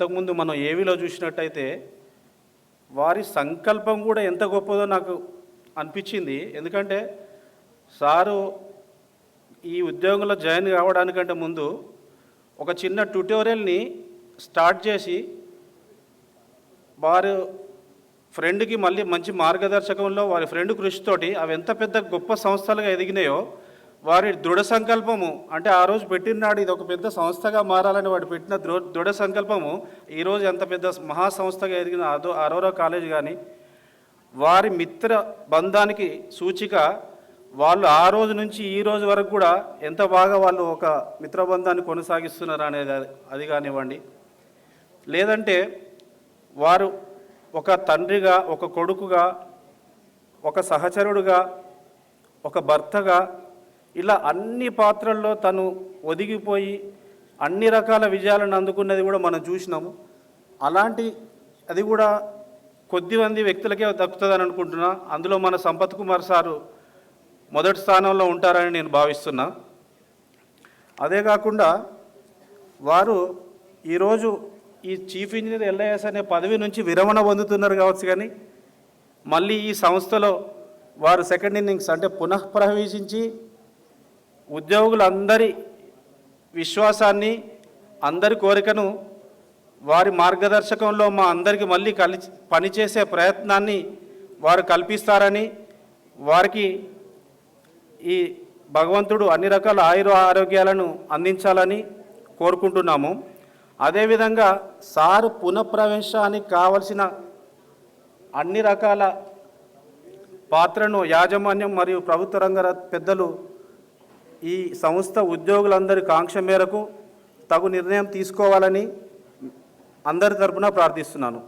ఇంతకుముందు మనం ఏవిలో చూసినట్టయితే వారి సంకల్పం కూడా ఎంత గొప్పదో నాకు అనిపించింది. ఎందుకంటే సారు ఈ ఉద్యోగంలో జాయిన్ కావడానికంటే ముందు ఒక చిన్న ట్యూటోరియల్ని స్టార్ట్ చేసి వారు ఫ్రెండ్కి మళ్ళీ మంచి మార్గదర్శకంలో వారి ఫ్రెండ్ కృషితోటి అవి ఎంత పెద్ద గొప్ప సంస్థలుగా ఎదిగినాయో వారి దృఢ సంకల్పము అంటే ఆ రోజు పెట్టినాడు ఇది ఒక పెద్ద సంస్థగా మారాలని వాడు పెట్టిన దృ దృఢ సంకల్పము ఈరోజు ఎంత పెద్ద మహా సంస్థగా ఎదిగిన అదో అరోరా కాలేజ్ కానీ వారి మిత్ర బంధానికి సూచిక వాళ్ళు ఆ రోజు నుంచి ఈ రోజు వరకు కూడా ఎంత బాగా వాళ్ళు ఒక మిత్రబంధాన్ని కొనసాగిస్తున్నారు అనేది అది కానివ్వండి. లేదంటే వారు ఒక తండ్రిగా ఒక కొడుకుగా ఒక సహచరుడుగా ఒక భర్తగా ఇలా అన్ని పాత్రల్లో తను ఒదిగిపోయి అన్ని రకాల విజయాలను అందుకున్నది కూడా మనం చూసినాము. అలాంటి అది కూడా కొద్ది మంది వ్యక్తులకే దక్కుతుందని అనుకుంటున్నా. అందులో మన సంపత్ కుమార్ సారు మొదటి స్థానంలో ఉంటారని నేను భావిస్తున్నా. అదే కాకుండా వారు ఈరోజు ఈ చీఫ్ ఇంజనీర్ ఎల్ఐఎస్ అనే పదవి నుంచి విరమణ పొందుతున్నారు కావచ్చు కానీ మళ్ళీ ఈ సంస్థలో వారు సెకండ్ ఇన్నింగ్స్ అంటే పునఃప్రవేశించి ఉద్యోగులందరి విశ్వాసాన్ని అందరి కోరికను వారి మార్గదర్శకంలో మా అందరికి మళ్ళీ కలి పనిచేసే ప్రయత్నాన్ని వారు కల్పిస్తారని వారికి ఈ భగవంతుడు అన్ని రకాల ఆయుర ఆరోగ్యాలను అందించాలని కోరుకుంటున్నాము. అదేవిధంగా సారు పునఃప్రవేశానికి కావలసిన అన్ని రకాల పాత్రను యాజమాన్యం మరియు ప్రభుత్వ రంగ పెద్దలు ఈ సంస్థ ఉద్యోగులందరి కాంక్ష మేరకు తగు నిర్ణయం తీసుకోవాలని అందరి తరపున ప్రార్థిస్తున్నాను.